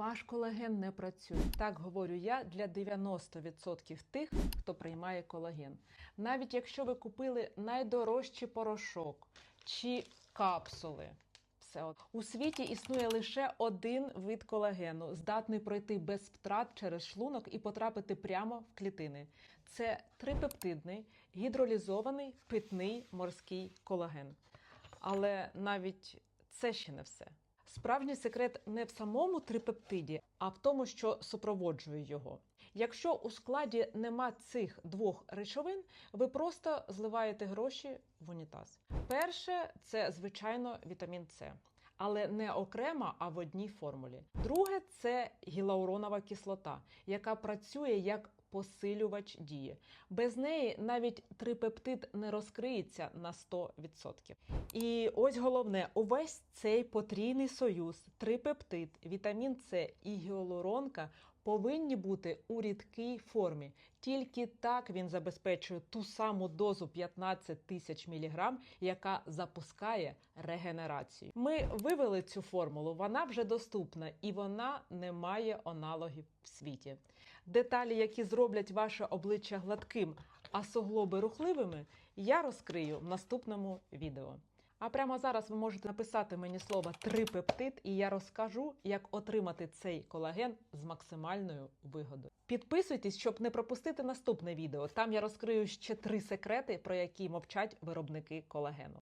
ваш колаген не працює. Так говорю я для 90% тих, хто приймає колаген. Навіть якщо ви купили найдорожчий порошок чи капсули. Все. У світі існує лише один вид колагену, здатний пройти без втрат через шлунок і потрапити прямо в клітини. Це трипептидний гідролізований питний морський колаген. Але навіть це ще не все. Справжній секрет не в самому трипептиді, а в тому, що супроводжує його. Якщо у складі нема цих двох речовин, ви просто зливаєте гроші в унітаз. Перше це звичайно вітамін С, але не окремо, а в одній формулі. Друге це гілауронова кислота, яка працює як посилювач дії. Без неї навіть трипептид не розкриється на 100%. І ось головне: увесь цей потрійний союз, трипептид, вітамін С і гіалуронка повинні бути у рідкій формі. Тільки так він забезпечує ту саму дозу 15 тисяч міліграм, яка запускає регенерацію. Ми вивели цю формулу, вона вже доступна і вона не має аналогів в світі. Деталі, які зроблять ваше обличчя гладким, а суглоби рухливими, я розкрию в наступному відео. А прямо зараз ви можете написати мені слово трипептид, і я розкажу, як отримати цей колаген з максимальною вигодою. Підписуйтесь, щоб не пропустити наступне відео. Там я розкрию ще три секрети, про які мовчать виробники колагену.